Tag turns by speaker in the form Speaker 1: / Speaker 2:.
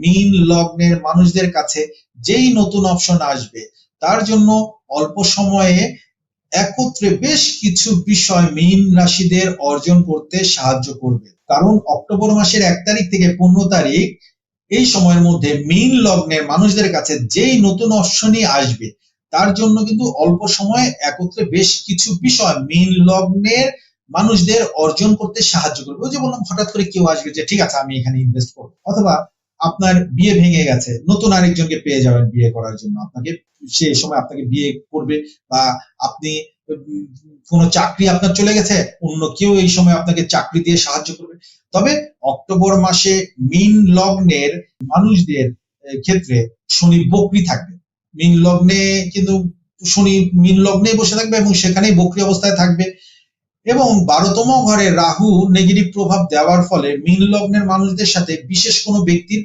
Speaker 1: মিন লগ্নের মানুষদের কাছে যেই নতুন অপশন আসবে, তার জন্য অল্প সময়ে একত্রে বেশ কিছু বিষয় মীন রাশিদের অর্জন করতে সাহায্য করবে। কারণ অক্টোবর মাসের এক তারিখ থেকে পনেরো তারিখ, এই সময়ের মধ্যে মীন লগ্নের মানুষদের কাছে যেই নতুন অপশনই আসবে, তার জন্য কিন্তু অল্প সময়ে একত্রে বেশ কিছু বিষয় মীন লগ্নের মানুষদের অর্জন করতে সাহায্য করবে। ওই যে বললাম, হঠাৎ করে কেউ আসবে যে, ঠিক আছে, আমি এখানে ইনভেস্ট করব। অথবা আপনার বিয়ে ভেঙে গেছে, নতুন আরেকজনকে পেয়ে যাবেন বিয়ে করার জন্য। আপনাকে সে সময় আপনাকে বিয়ে করবে বা আপনি, কোনো চাকরি আপনার চলে গেছে, অন্য কেউ এই সময় আপনাকে চাকরি দিয়ে সাহায্য করবে। তবে অক্টোবর মাসে মিন লগ্নের মানুষদের ক্ষেত্রে শনি বকরি থাকবে। মিন লগ্নে কিন্তু শনি মিন লগ্নে বসে থাকবে এবং সেখানেই বকরি অবস্থায় থাকবে। এবং বারোতম ঘরে রাহু নেগেটিভ প্রভাব দেওয়ার ফলে মিন লগ্নের মানুষদের সাথে বিশেষ কোনো ব্যক্তির